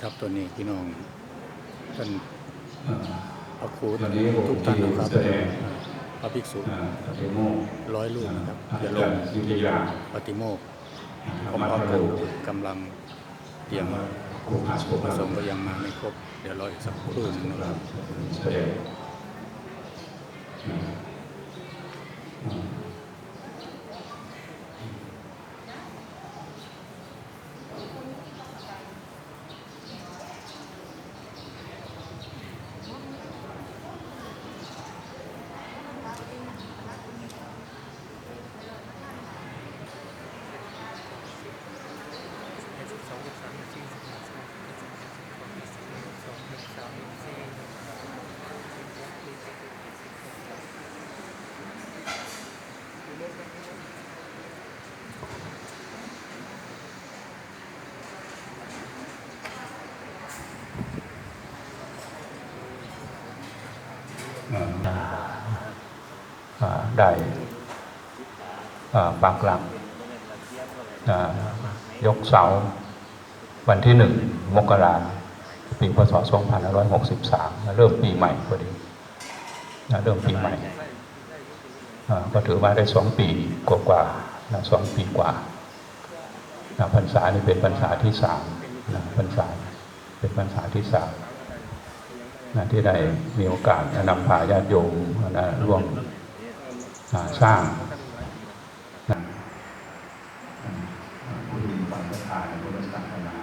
ครับตัวนี้พี่น้องท่านอ่าพระครูวันนี้ผมทุกท่านนะครับแสดงอ่าพระภิกษุอ่าปฏิโมกข์ร้อยรูปนะครับอาจะลจางรย์ยุทธยาปฏิโมกข์ธรพรมร้อมธๆโรกันกำลังเตรียมครูอาสผสมก็ยังมาไม่ครบ เดี๋ยวรออีกสักครู่หนึงนะครับ ได้ปักหลักยกเสาวันที่หนึ่งมกราปีพศ 2563 เริ่มปีใหม่พอดีนะเริ่มปีใหม่ ก็ถือว่าได้สองปีกว่าสองปีกว่าพรรษานี่เป็นพรรษาที่สามพรรษาเป็นพรรษาที่สาม นะที่ได้มีโอกาสนำพาญาติโยมนะร่วมอ่าสร้างนะผู้มีความศรัทธาในพุทธศาสนา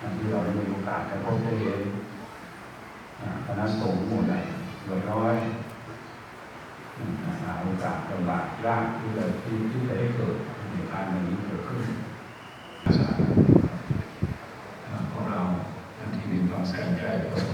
อ่าที่เราได้มีโอกาสได้พบได้เห็นอ่าคณะสงฆ์หมู่ใดหลายร้อยอืมหาโอกาสลำบากยากที่จะที่ที่จะได้เกิดเหตุการณ์อย่างนี้เกิดขึ้นอ่าพวกเราท่านที่มีความแสนใจประสบ